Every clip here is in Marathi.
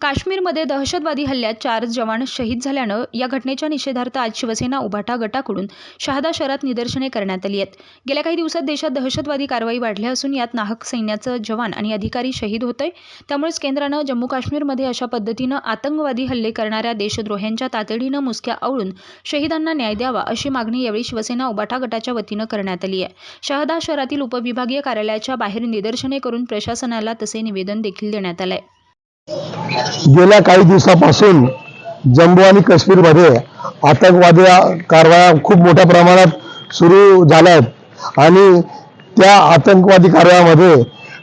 काश्मीरमध्ये दहशतवादी हल्ल्यात चार जवान शहीद झाल्यानं या घटनेच्या निषेधार्थ आज शिवसेना उभाटा गटाकडून शहादा शहरात निदर्शने करण्यात आली आहेत. गेल्या काही दिवसात देशात दहशतवादी कारवाई वाढल्या असून यात नाहक सैन्याचं जवान आणि अधिकारी शहीद होतंय. त्यामुळेच केंद्रानं जम्मू काश्मीरमध्ये अशा पद्धतीनं आतंकवादी हल्ले करणाऱ्या देशद्रोह्यांच्या तातडीनं मुसक्या आवळून शहीदांना न्याय द्यावा अशी मागणी यावेळी शिवसेना उभाटा गटाच्या वतीनं करण्यात आली आहे. शहादा शहरातील उपविभागीय कार्यालयाच्या बाहेर निदर्शने करून प्रशासनाला तसे निवेदन देखील देण्यात आलं आहे गेल्या काही दिवसापासून जम्मू आणि काश्मीरमध्ये आतंकवादी कारवाया खूप मोठ्या प्रमाणात सुरू झाल्या आहेत आणि त्या आतंकवादी कारवायामध्ये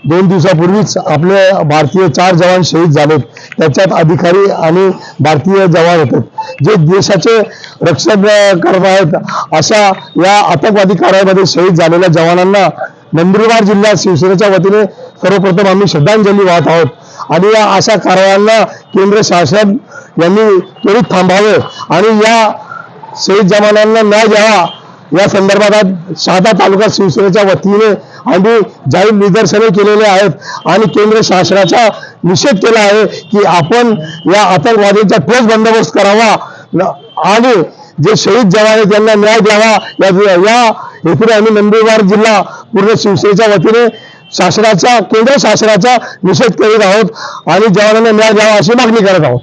दोन दिवसापूर्वीच आपले भारतीय चार जवान शहीद झालेत. त्याच्यात अधिकारी आणि भारतीय जवान होते. जे देशाचे रक्षण करत आहेत अशा या आतंकवादी कारवाईमध्ये शहीद झालेल्या जवानांना नंदुरबार जिल्ह्यात शिवसेनेच्या वतीने सर्वप्रथम आम्ही श्रद्धांजली वाहत आहोत. आणि या अशा कारवायांना केंद्र शासन यांनी त्वरित थांबावे आणि या शहीद जवानांना न्याय द्यावा. या संदर्भात आज शहादा तालुका शिवसेनेच्या वतीने आम्ही जाहीर निदर्शने केलेले आहेत आणि केंद्र शासनाचा निषेध केला आहे की आपण या आतंकवादींचा ठोस बंदोबस्त करावा. आणि जे शहीद जवान आहेत त्यांना न्याय द्यावा. या या हेतूने आम्ही नंदुरबार जिल्हा पूर्ण शिवसेनेच्या वतीने शासनाचा केंद्र शासनाचा निषेध करीत आहोत आणि जवानांना न्याय द्यावा अशी मागणी करत आहोत.